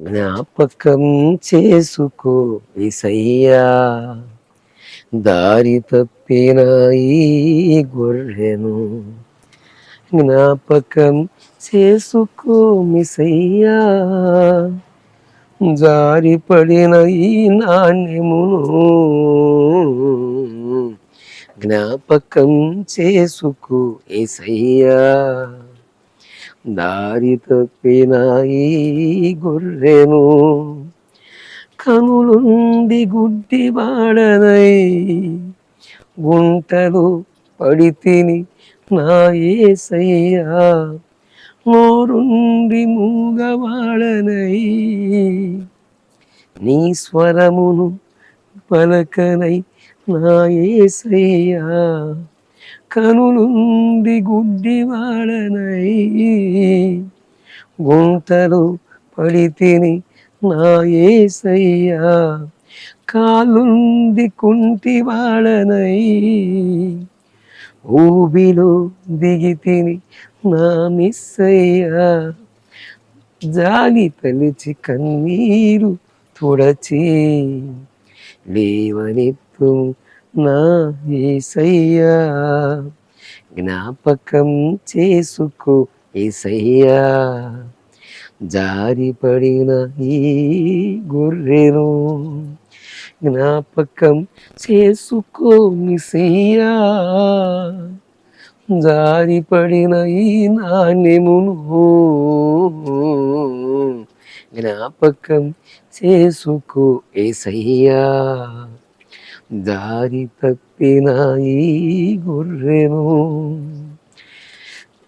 జ్ఞాపకం చేసుకో ఏసయ్యా దారి తప్పిన ఈ గొర్రెను జ్ఞాపకం చేసుకో మిసయ్యా జారి పడిన ఈ నాణ్యమును జ్ఞాపకం చేసుకో ఏసయ్యా దారి తప్పినాయి ఈ గొర్రెను. కనులుండి గుడ్డి వాడనై గుంటలు పడి తిని నా ఏసయ్యా. నోరుండి మూగవాడనై నీ స్వరమును పలకనై నా ఏసయ్యా. కనులుంది గుడ్డివాడనై. గుంతలు పడితిని నా ఏసయ్యా కాలుంది కుంటివాడనై. ఊబిలో దిగి తిని నా మిస్సయ్యా జాలి తలిచి కన్నీరు తుడచి లేవనెత్తు నా ఏసయ్యా జ్ఞాపకం చేసుకో ఏసయ్యా. జారి పడిన ఈ గొర్రెను జ్ఞాపకం చేసుకో మిసయ్యా. జారి పడిన ఈ నాణ్యమును జ్ఞాపకం చేసుకో ఏసయ్యా. దారి తప్పిన ఈ గుర్రెను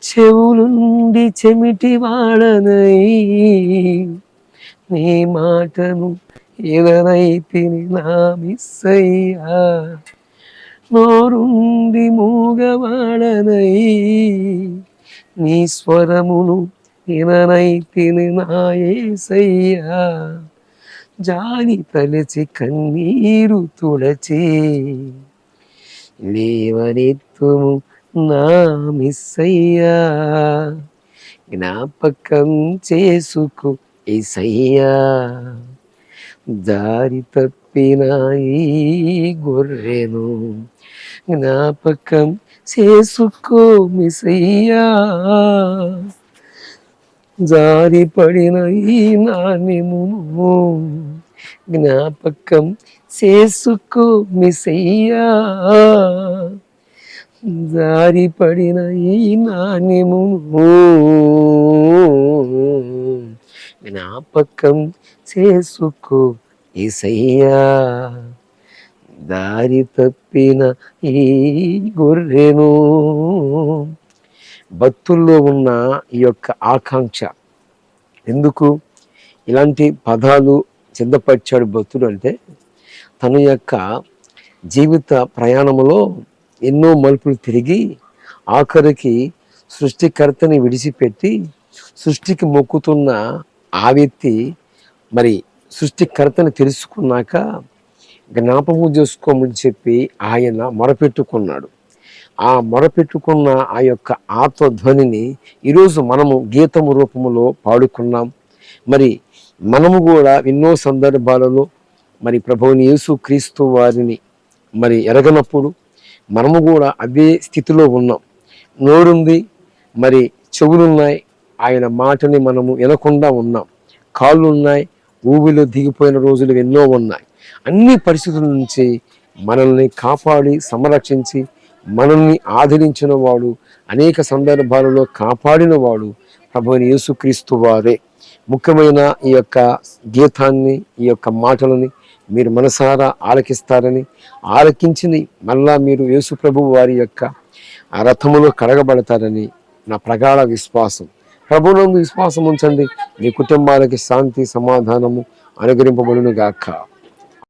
చెవులుండి చెమిటి వాడనై నీ మాటను ఎదనైతిని నా మిస్సయ్యా. నోరుండి మూగవాడనై నీ స్వరమును విననై తిని నా ఏసయ్యా. జాని తలచి కన్నీరు తుడచి లేవనెత్తుము నా మిస్సయ్యా. జ్ఞాపకం చేసుకు ఇసయ్యా దారి తప్పిన ఈ గొర్రెను జ్ఞాపకం చేసుకో మిసయ్యా జారి పడిన ఈ నాణ్యమును జ్ఞాపకం చేసుకో మిసయ్యా. జారి పడిన ఈ నాణ్యమును జ్ఞాపకం చేసుకో ఏసయ్యా దారి తప్పిన ఈ గొర్రెను భక్తుల్లో ఉన్న ఈ యొక్క ఆకాంక్ష. ఎందుకు? ఇలాంటి పదాలు సిద్ధపరిచాడు భక్తుడు అంటే తన యొక్క జీవిత ప్రయాణంలో ఎన్నో మలుపులు తిరిగి ఆఖరికి సృష్టికర్తని విడిచిపెట్టి సృష్టికి మొక్కుతున్న ఆ వ్యక్తి మరి సృష్టికర్తని తెలుసుకున్నాక జ్ఞాపకం చేసుకోమని చెప్పి ఆయన మొరపెట్టుకున్నాడు. ఆ మొరపెట్టుకున్న ఆ యొక్క ఆత్మధ్వనిని ఈరోజు మనము గీతము రూపములో పాడుకున్నాం. మరి మనము కూడా ఎన్నో సందర్భాలలో మరి ప్రభువుని యేసు క్రీస్తు వారిని మరి ఎరగనప్పుడు మనము కూడా అదే స్థితిలో ఉన్నాం. నోరుంది మరి చెవులున్నాయి ఆయన మాటని మనము వినకుండా ఉన్నాం. కాళ్ళు ఉన్నాయి ఊబిలో దిగిపోయిన రోజులు ఎన్నో ఉన్నాయి. అన్ని పరిస్థితుల నుంచి మనల్ని కాపాడి సంరక్షించి మనల్ని ఆదరించిన వాడు అనేక సందర్భాలలో కాపాడిన వాడు ప్రభుని యేసుక్రీస్తు వారే. ముఖ్యమైన ఈ యొక్క గీతాన్ని ఈ యొక్క మాటలని మీరు మనసారా ఆలకిస్తారని ఆలకించింది మళ్ళా మీరు యేసు ప్రభు వారి యొక్క ఆ రథములో కడగబడతారని నా ప్రగాఢ విశ్వాసం. ప్రభునందు విశ్వాసం ఉంచండి. మీ కుటుంబాలకి శాంతి సమాధానము అనుగ్రహింపబడును గాక